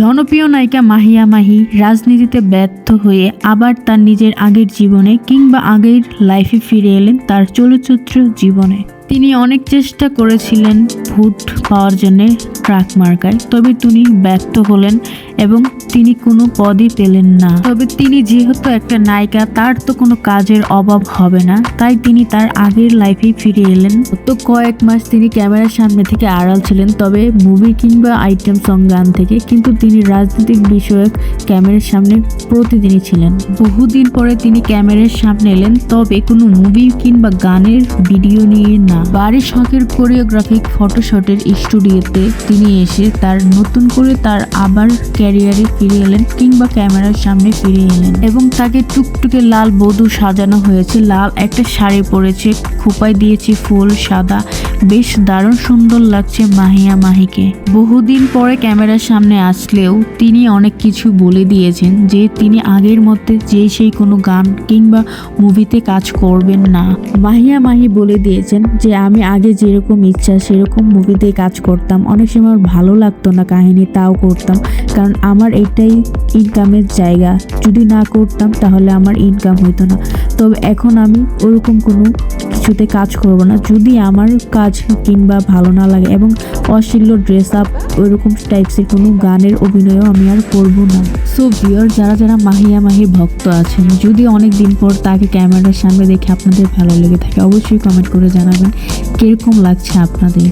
জনপ্রিয় নায়িকা মাহিয়া মাহি রাজনীতিতে ব্যর্থ হয়ে আবার তার নিজের আগের জীবনে কিংবা আগের লাইফে ফিরে এলেন তার চলচ্চিত্র জীবনে। তিনি অনেক চেষ্টা করেছিলেন ভোট পাওয়ার জন্য ট্রাক মার্কায় তবে তিনি ব্যর্থ হলেন এবং তিনি কোনো পদই পেলেন না। তবে তিনি যেহেতু একটা নায়িকা, তার তো কোনো কাজের অভাব হবে না, তাই তিনি তার আগের লাইফে ফিরে এলেন। তো কয়েক মাস তিনি ক্যামেরার সামনে থেকে আড়াল ছিলেন, তবে মুভি কিংবা আইটেম সং গান থেকে কিন্তু তিনি রাজনৈতিক বিষয়ক ক্যামেরার সামনে প্রতিদিনই ছিলেন। বহুদিন পরে তিনি ক্যামেরার সামনে এলেন, তবে কোনো মুভি কিংবা গানের ভিডিও নিয়ে না বাড়ির শখের কোরিওগ্রাফিক ফটোশটের স্টুডিওতে তিনি এসে তার নতুন করে তার আবার ক্যারিয়ারে ফিরে এলেন কিংবা ক্যামেরার সামনে ফিরে এলেন এবং তাকে টুকটুকে লাল বধূ সাজানো হয়েছে। লাল একটা শাড়ি পরেছে, খোপায় দিয়েছে ফুল, সাদা বেশ দারুণ সুন্দর লাগছে মাহিয়া মাহিকে। বহুদিন পরে ক্যামেরার সামনে আসলেও তিনি অনেক কিছু বলে দিয়েছেন যে তিনি আগের মধ্যে যে সেই কোনো গান কিংবা মুভিতে কাজ করবেন না। মাহিয়া মাহি বলে দিয়েছেন যে, আমি আগে যেরকম ইচ্ছা সেরকম মুভিতে কাজ করতাম। অনেক সময় ভালো লাগতো না কাহিনী, তাও করতাম। কারণ আমার এটাই ইনকামের জায়গা। যদি না করতাম তাহলে আমার ইনকাম হইতো না। তবে এখন আমি ওরকম কোনো কিছুতে কাজ করব না। যদি আমার কাজ কিংবা ভালো না লাগে এবং অশ্লীল ড্রেস আপ ওইরকম টাইপসের কোনো গানের অভিনয়ও আমি আর করব না। সো ভিওর যারা যারা মাহিয়া মাহির ভক্ত আছেন, যদি অনেক দিন পর তাকে ক্যামেরার সামনে দেখে আপনাদের ভালো লেগে থাকে, অবশ্যই কমেন্ট করে জানাবেন, কীরকম লাগছে আপনাদের?